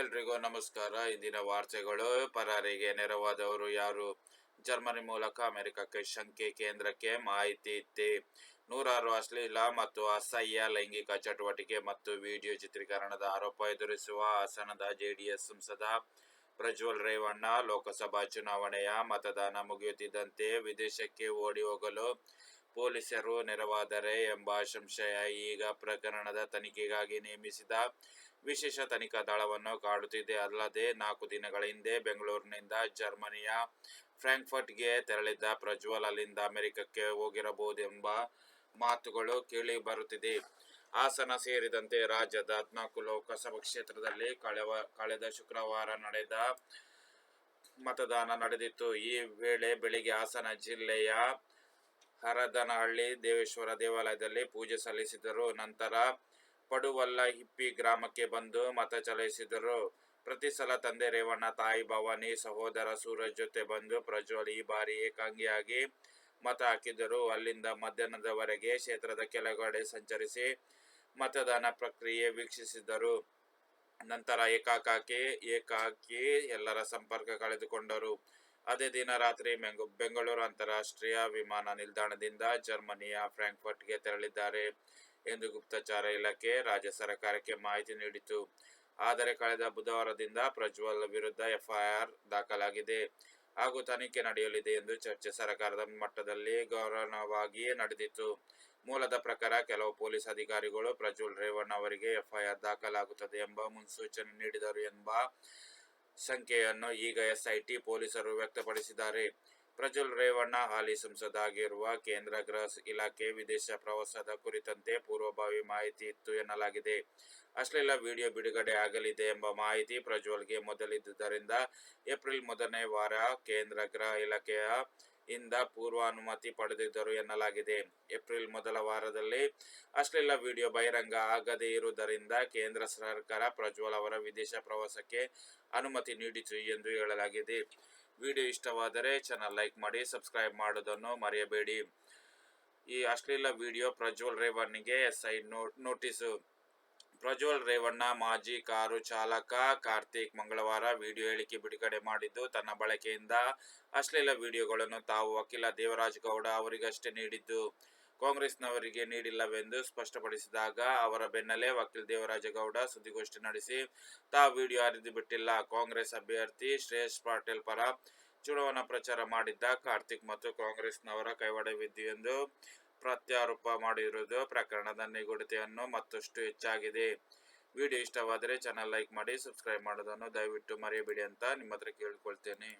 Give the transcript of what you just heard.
ಎಲ್ರಿಗೂ ನಮಸ್ಕಾರ. ಇಂದಿನ ವಾರ್ತೆಗಳು, ಪರಾರಿಗೆ ನೆರವಾದವರು ಯಾರು? ಜರ್ಮನಿ ಮೂಲಕ ಅಮೆರಿಕಕ್ಕೆ ಶಂಕೆ ಕೇಂದ್ರಕ್ಕೆ ಮಾಹಿತಿ ಇತ್ತು. ನೂರಾರು ಅಶ್ಲೀಲ ಮತ್ತು ಅಸಹ್ಯ ಲೈಂಗಿಕ ಚಟುವಟಿಕೆ ಮತ್ತು ವಿಡಿಯೋ ಚಿತ್ರೀಕರಣದ ಆರೋಪ ಎದುರಿಸುವ ಹಾಸನದ ಜೆಡಿಎಸ್ ಸಂಸದ ಪ್ರಜ್ವಲ್ ರೇವಣ್ಣ, ಲೋಕಸಭಾ ಚುನಾವಣೆಯ ಮತದಾನ ಮುಗಿಯುತ್ತಿದ್ದಂತೆ ವಿದೇಶಕ್ಕೆ ಓಡಿ ಹೋಗಲು ಪೊಲೀಸರು ನೆರವಾದರೆ ಎಂಬ ಸಂಶಯ ಈಗ ಪ್ರಕರಣದ ತನಿಖೆಗಾಗಿ ನೇಮಿಸಿದ ವಿಶೇಷ ತನಿಖಾ ದಳವನ್ನು ಕಾಡುತ್ತಿದೆ. ಅಲ್ಲದೆ ನಾಲ್ಕು ದಿನಗಳ ಹಿಂದೆ ಬೆಂಗಳೂರಿನಿಂದ ಜರ್ಮನಿಯ ಫ್ರಾಂಕ್ಫರ್ಟ್ಗೆ ತೆರಳಿದ್ದ ಪ್ರಜ್ವಲ್ ಅಲ್ಲಿಂದ ಅಮೆರಿಕಕ್ಕೆ ಹೋಗಿರಬಹುದೆಂಬ ಮಾತುಗಳು ಕೇಳಿ ಬರುತ್ತಿದೆ. ಹಾಸನ ಸೇರಿದಂತೆ ರಾಜ್ಯದ ಹದಿನಾಲ್ಕು ಲೋಕಸಭಾ ಕ್ಷೇತ್ರದಲ್ಲಿ ಕಳೆವ, ಕಳೆದ ಶುಕ್ರವಾರ ನಡೆದ ಮತದಾನ ನಡೆದಿತ್ತು. ಈ ವೇಳೆ ಬೆಳಿಗ್ಗೆ ಹಾಸನ ಜಿಲ್ಲೆಯ ಹರದನಹಳ್ಳಿ ದೇವೇಶ್ವರ ದೇವಾಲಯದಲ್ಲಿ ಪೂಜೆ ಸಲ್ಲಿಸಿದರು. ನಂತರ ಪಡುವಲ್ಲ ಹಿಪ್ಪಿ ಗ್ರಾಮಕ್ಕೆ ಬಂದು ಮತ ಚಲಾಯಿಸಿದರು. ಪ್ರತಿ ಸಲ ತಂದೆ ರೇವಣ್ಣ, ತಾಯಿ ಭವಾನಿ, ಸಹೋದರ ಸೂರಜ್ ಜೊತೆ ಬಂದು ಪ್ರಜ್ವಲ್ ಈ ಬಾರಿ ಏಕಾಂಗಿಯಾಗಿ ಮತ ಹಾಕಿದರು. ಅಲ್ಲಿಂದ ಮಧ್ಯಾಹ್ನದವರೆಗೆ ಕ್ಷೇತ್ರದ ಕೆಳಗಡೆ ಸಂಚರಿಸಿ ಮತದಾನ ಪ್ರಕ್ರಿಯೆ ವೀಕ್ಷಿಸಿದರು. ನಂತರ ಏಕಾಕಾಕಿ, ಏಕಾಕಿ ಎಲ್ಲರ ಸಂಪರ್ಕ ಕಳೆದುಕೊಂಡರು. ಅದೇ ದಿನ ರಾತ್ರಿ ಬೆಂಗಳೂರು ಅಂತಾರಾಷ್ಟ್ರೀಯ ವಿಮಾನ ನಿಲ್ದಾಣದಿಂದ ಜರ್ಮನಿಯ ಫ್ರಾಂಕ್ಫರ್ಟ್ಗೆ ತೆರಳಿದ್ದಾರೆ ಎಂದು ಗುಪ್ತಚಾರ ಇಲಾಖೆ ರಾಜ್ಯ ಸರ್ಕಾರಕ್ಕೆ ಮಾಹಿತಿ ನೀಡಿತು ಆದರೆ ಕಳೆದ ಬುಧವಾರದಿಂದ ಪ್ರಜ್ವಲ್ ವಿರುದ್ಧ ಎಫ್ಐಆರ್ ದಾಖಲಾಗಿದೆ ಹಾಗೂ ತನಿಖೆ ನಡೆಯಲಿದೆ ಎಂದು ಚರ್ಚೆ ಸರ್ಕಾರದ ಮಟ್ಟದಲ್ಲಿ ಗೌರವವಾಗಿಯೇ ನಡೆದಿತ್ತು. ಮೂಲದ ಪ್ರಕಾರ ಕೆಲವು ಪೊಲೀಸ್ ಅಧಿಕಾರಿಗಳು ಪ್ರಜ್ವಲ್ ರೇವಣ್ಣ ಅವರಿಗೆ ಎಫ್ಐಆರ್ ದಾಖಲಾಗುತ್ತದೆ ಎಂಬ ಮುನ್ಸೂಚನೆ ನೀಡಿದರು ಎಂಬ ಸಂಖ್ಯೆಯನ್ನು ಈಗ ಎಸ್ಐಟಿ ಪೊಲೀಸರು ವ್ಯಕ್ತಪಡಿಸಿದ್ದಾರೆ. ಪ್ರಜ್ವಲ್ ರೇವಣ್ಣ ಹಾಲಿ ಸಂಸದಾಗಿರುವ ಕೇಂದ್ರ ಗೃಹ ಇಲಾಖೆ ವಿದೇಶ ಪ್ರವಾಸದ ಕುರಿತಂತೆ ಪೂರ್ವಭಾವಿ ಮಾಹಿತಿ ಇತ್ತು ಎನ್ನಲಾಗಿದೆ. ಅಶ್ಲೀಲ ವಿಡಿಯೋ ಬಿಡುಗಡೆ ಆಗಲಿದೆ ಎಂಬ ಮಾಹಿತಿ ಪ್ರಜ್ವಲ್ಗೆ ಮೊದಲಿದ್ದುದರಿಂದ ಏಪ್ರಿಲ್ ಮೊದಲನೇ ವಾರ ಕೇಂದ್ರ ಗೃಹ ಇಲಾಖೆಯ ಇಂದ ಪೂರ್ವಾನುಮತಿ ಪಡೆದಿದ್ದರು ಎನ್ನಲಾಗಿದೆ. ಏಪ್ರಿಲ್ ಮೊದಲ ವಾರದಲ್ಲಿ ಅಶ್ಲೀಲ ವಿಡಿಯೋ ಬಹಿರಂಗ ಆಗದೇ ಇರುವುದರಿಂದ ಕೇಂದ್ರ ಸರ್ಕಾರ ಪ್ರಜ್ವಲ್ ಅವರ ವಿದೇಶ ಪ್ರವಾಸಕ್ಕೆ ಅನುಮತಿ ನೀಡಿತು ಎಂದು ಹೇಳಲಾಗಿದೆ. ವಿಡಿಯೋ ಇಷ್ಟವಾದರೆ ಚಾನಲ್ ಲೈಕ್ ಮಾಡಿ, ಸಬ್ಸ್ಕ್ರೈಬ್ ಮಾಡೋದನ್ನು ಮರೆಯಬೇಡಿ. ಈ ಅಶ್ಲೀಲ ವಿಡಿಯೋ ಪ್ರಜ್ವಲ್ ರೇವಣ್ಣಿಗೆ ಎಸ್ಐ ನೋ, ನೋಟಿಸು. ಪ್ರಜ್ವಲ್ ರೇವಣ್ಣ, ಮಾಜಿ ಕಾರು ಚಾಲಕ ಕಾರ್ತಿಕ್ ಮಂಗಳವಾರ ವಿಡಿಯೋ ಹೇಳಿಕೆ ಬಿಡುಗಡೆ ಮಾಡಿದ್ದು, ತನ್ನ ಬಳಕೆಯಿಂದ ಅಶ್ಲೀಲ ವಿಡಿಯೋಗಳನ್ನು ತಾವು ವಕೀಲ ದೇವರಾಜ್ ಗೌಡ ಅವರಿಗಷ್ಟೇ ನೀಡಿದ್ದು. ಕಾಂಗ್ರೆಸ್ನವರಿಗೆ ನೀಡಿಲ್ಲವೆಂದು ಸ್ಪಷ್ಟಪಡಿಸಿದಾಗ ಅವರ ಬೆನ್ನಲ್ಲೇ ವಕೀಲ್ ದೇವರಾಜಗೌಡ ಸುದ್ದಿಗೋಷ್ಠಿ ನಡೆಸಿ, ತಾವು ವಿಡಿಯೋ ಹರಿದು ಬಿಟ್ಟಿಲ್ಲ. ಕಾಂಗ್ರೆಸ್ ಅಭ್ಯರ್ಥಿ ಶ್ರೇಯಸ್ ಪಾಟೀಲ್ ಪರ ಚುನಾವಣಾ ಪ್ರಚಾರ ಮಾಡಿದ್ದ ಕಾರ್ತಿಕ್ ಮತ್ತು ಕಾಂಗ್ರೆಸ್ನವರ ಕೈವಾಡವಿದ್ದು ಎಂದು ಪ್ರತ್ಯಾರೋಪ ಮಾಡಿರುವುದು ಪ್ರಕರಣದ ನಿಗೂಢತೆಯನ್ನು ಮತ್ತಷ್ಟು ಹೆಚ್ಚಾಗಿದೆ. ವಿಡಿಯೋ ಇಷ್ಟವಾದರೆ ಚಾನಲ್ ಲೈಕ್ ಮಾಡಿ ಸಬ್ಸ್ಕ್ರೈಬ್ ಮಾಡೋದನ್ನು ದಯವಿಟ್ಟು ಮರೆಯಬೇಡಿ ಅಂತ ನಿಮ್ಮ ಹತ್ರ ಕೇಳ್ಕೊಳ್ತೇನೆ.